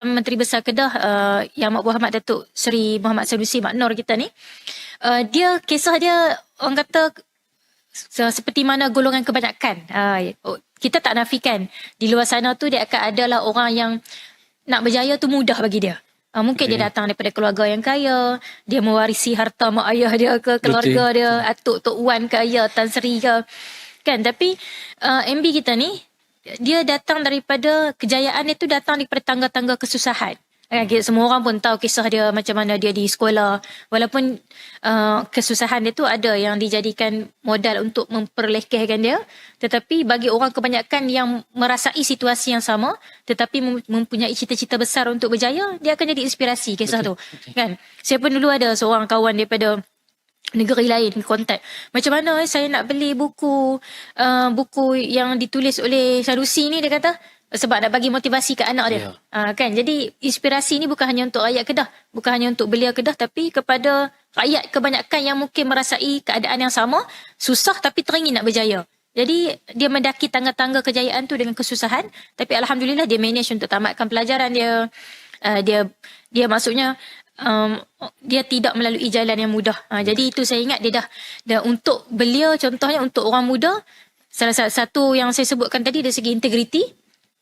Menteri Besar Kedah uh, Yang Mak Muhammad Datuk Seri Muhammad Sanusi Mak Nur kita ni uh, Dia kisah dia Orang kata se- Seperti mana golongan kebanyakan uh, Kita tak nafikan Di luar sana tu Dia akan adalah orang yang Nak berjaya tu mudah bagi dia Uh, mungkin okay. dia datang daripada keluarga yang kaya, dia mewarisi harta mak ayah dia ke keluarga Betul. dia, atuk tok wan ke ayah tan seri ke. Kan tapi uh, MB kita ni dia datang daripada kejayaan itu datang daripada tangga-tangga kesusahan. Kan, kita, semua orang pun tahu kisah dia macam mana dia di sekolah. Walaupun uh, kesusahan dia tu ada yang dijadikan modal untuk memperlekehkan dia. Tetapi bagi orang kebanyakan yang merasai situasi yang sama. Tetapi mempunyai cita-cita besar untuk berjaya. Dia akan jadi inspirasi kisah Betul. tu. Kan? Saya pun dulu ada seorang kawan daripada negeri lain kontak. Macam mana eh, saya nak beli buku uh, buku yang ditulis oleh Sanusi ni dia kata sebab nak bagi motivasi ke anak dia. Yeah. Uh, kan? Jadi inspirasi ni bukan hanya untuk rakyat Kedah, bukan hanya untuk belia Kedah tapi kepada rakyat kebanyakan yang mungkin merasai keadaan yang sama, susah tapi teringin nak berjaya. Jadi dia mendaki tangga-tangga kejayaan tu dengan kesusahan tapi alhamdulillah dia manage untuk tamatkan pelajaran dia. Uh, dia dia maksudnya um, dia tidak melalui jalan yang mudah. Uh, jadi itu saya ingat dia dah dah untuk belia contohnya untuk orang muda salah satu yang saya sebutkan tadi dari segi integriti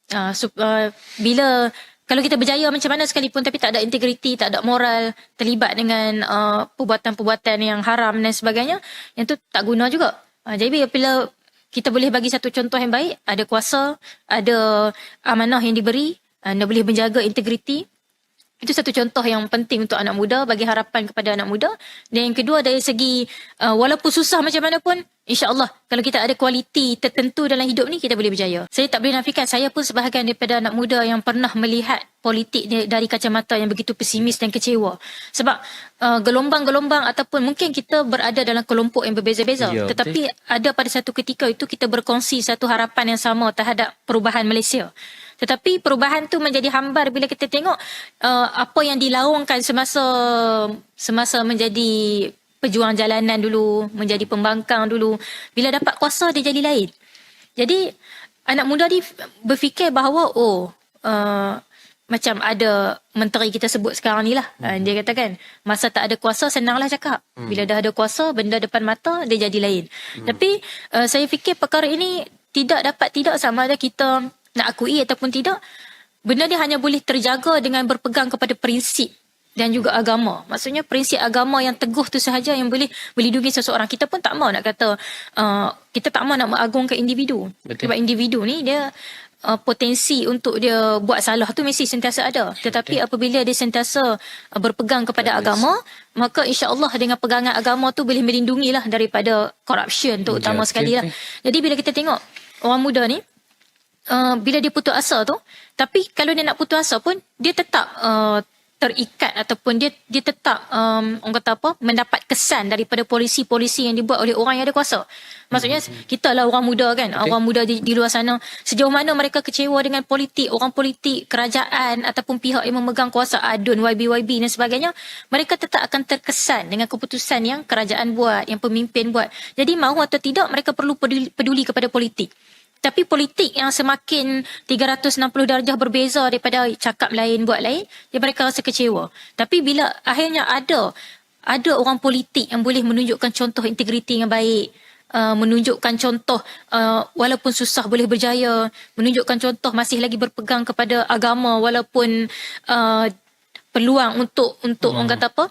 Uh, so, uh, bila kalau kita berjaya macam mana sekalipun tapi tak ada integriti, tak ada moral, terlibat dengan uh, perbuatan-perbuatan yang haram dan sebagainya, yang tu tak guna juga. Uh, jadi bila kita boleh bagi satu contoh yang baik, ada kuasa, ada amanah yang diberi, anda boleh menjaga integriti, itu satu contoh yang penting untuk anak muda, bagi harapan kepada anak muda. Dan yang kedua dari segi, uh, walaupun susah macam mana pun, insyaAllah kalau kita ada kualiti tertentu dalam hidup ni, kita boleh berjaya. Saya tak boleh nafikan, saya pun sebahagian daripada anak muda yang pernah melihat politik dari kacamata yang begitu pesimis dan kecewa. Sebab uh, gelombang-gelombang ataupun mungkin kita berada dalam kelompok yang berbeza-beza. Ya, tetapi betul. ada pada satu ketika itu kita berkongsi satu harapan yang sama terhadap perubahan Malaysia. Tetapi perubahan tu menjadi hambar bila kita tengok uh, apa yang dilaungkan semasa semasa menjadi pejuang jalanan dulu, menjadi pembangkang dulu. Bila dapat kuasa dia jadi lain. Jadi anak muda ni berfikir bahawa oh uh, macam ada menteri kita sebut sekarang ni lah. Hmm. Dia kata kan, masa tak ada kuasa senanglah cakap. Hmm. Bila dah ada kuasa, benda depan mata dia jadi lain. Hmm. Tapi uh, saya fikir perkara ini tidak dapat tidak sama ada kita nak akui ataupun tidak, benda dia hanya boleh terjaga dengan berpegang kepada prinsip dan juga agama. Maksudnya prinsip agama yang teguh tu sahaja yang boleh melindungi seseorang. Kita pun tak mau nak kata, uh, kita tak mau nak mengagungkan individu. Betul. Sebab individu ni dia uh, potensi untuk dia buat salah tu mesti sentiasa ada. Tetapi Betul. apabila dia sentiasa uh, berpegang kepada yes. agama, maka insya-Allah dengan pegangan agama tu boleh melindungilah daripada corruption tu utama yeah. sekali lah. Jadi bila kita tengok orang muda ni uh, bila dia putus asa tu tapi kalau dia nak putus asa pun dia tetap uh, terikat ataupun dia dia tetap um, orang kata apa mendapat kesan daripada polisi-polisi yang dibuat oleh orang yang ada kuasa. Maksudnya hmm. kita lah orang muda kan, okay. orang muda di, di luar sana sejauh mana mereka kecewa dengan politik, orang politik, kerajaan ataupun pihak yang memegang kuasa adun YB-YB dan sebagainya, mereka tetap akan terkesan dengan keputusan yang kerajaan buat, yang pemimpin buat. Jadi mahu atau tidak mereka perlu peduli, peduli kepada politik. Tapi politik yang semakin 360 darjah berbeza daripada cakap lain buat lain, dia mereka rasa kecewa. Tapi bila akhirnya ada ada orang politik yang boleh menunjukkan contoh integriti yang baik, uh, menunjukkan contoh uh, walaupun susah boleh berjaya, menunjukkan contoh masih lagi berpegang kepada agama walaupun uh, peluang untuk untuk hmm. orang kata apa?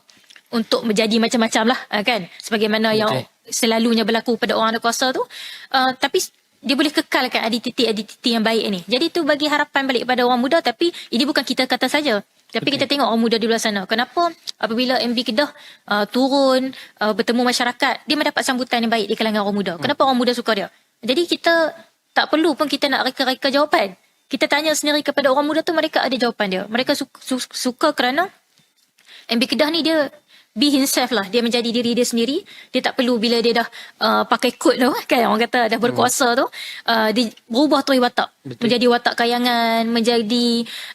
untuk menjadi macam-macam lah kan sebagaimana okay. yang selalunya berlaku pada orang ada kuasa tu uh, tapi dia boleh kekalkan identiti-identiti yang baik ni. Jadi tu bagi harapan balik pada orang muda tapi ini bukan kita kata saja. Tapi okay. kita tengok orang muda di luar sana. Kenapa apabila MB Kedah uh, turun uh, bertemu masyarakat, dia mendapat sambutan yang baik di kalangan orang muda. Hmm. Kenapa orang muda suka dia? Jadi kita tak perlu pun kita nak reka-reka jawapan. Kita tanya sendiri kepada orang muda tu mereka ada jawapan dia. Mereka suka, suka kerana MB Kedah ni dia be himself lah. Dia menjadi diri dia sendiri. Dia tak perlu bila dia dah uh, pakai kod tu kan? Orang kata dah berkuasa tu uh, dia berubah terus watak Betul. menjadi watak kayangan, menjadi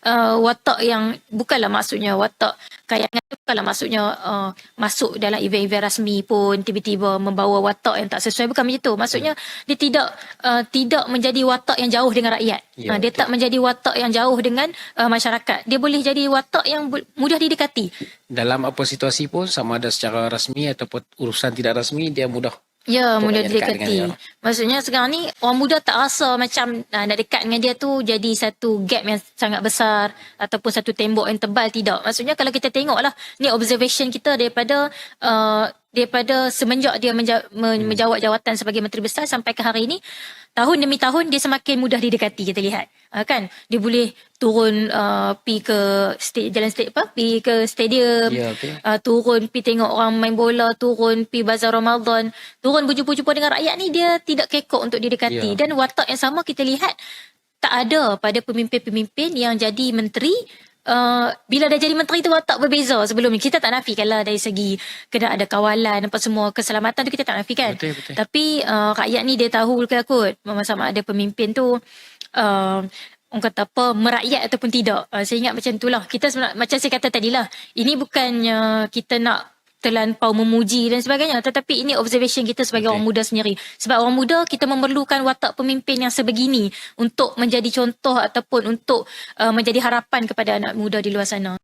uh, watak yang bukanlah maksudnya watak kayangan tu bukanlah maksudnya uh, masuk dalam event-event rasmi pun tiba-tiba membawa watak yang tak sesuai bukan macam. Maksudnya dia tidak uh, tidak menjadi watak yang jauh dengan rakyat. Ya, uh, dia betul. tak menjadi watak yang jauh dengan uh, masyarakat. Dia boleh jadi watak yang mudah didekati. Dalam apa situasi pun sama ada secara rasmi ataupun urusan tidak rasmi dia mudah. Ya, mudah dekat didekati. Maksudnya sekarang ni orang muda tak rasa macam uh, nak dekat dengan dia tu jadi satu gap yang sangat besar ataupun satu tembok yang tebal tidak. Maksudnya kalau kita tengok lah ni observation kita daripada uh, daripada semenjak dia menja- men- Hmm. menjawat jawatan sebagai menteri besar sampai ke hari ini tahun demi tahun dia semakin mudah didekati kita lihat. Uh, kan dia boleh turun uh, pi ke sta- jalan sta- apa pi ke stadium Ya, betul. uh, turun pi tengok orang main bola, turun pi bazar Ramadan, turun berjumpa-jumpa dengan rakyat ni dia tidak kekok untuk didekati. Ya. Dan watak yang sama kita lihat tak ada pada pemimpin-pemimpin yang jadi menteri Uh, bila dah jadi menteri tu watak berbeza sebelum ni kita tak nafikan lah dari segi kena ada kawalan apa semua keselamatan tu kita tak nafikan Betul, betul. tapi uh, rakyat ni dia tahu ke kot sama ada pemimpin tu uh, orang kata apa merakyat ataupun tidak. Uh, saya ingat macam itulah. Kita sebenarnya macam saya kata tadi lah. Ini bukannya kita nak terlampau memuji dan sebagainya tetapi ini observation kita sebagai Okey. orang muda sendiri sebab orang muda kita memerlukan watak pemimpin yang sebegini untuk menjadi contoh ataupun untuk uh, menjadi harapan kepada anak muda di luar sana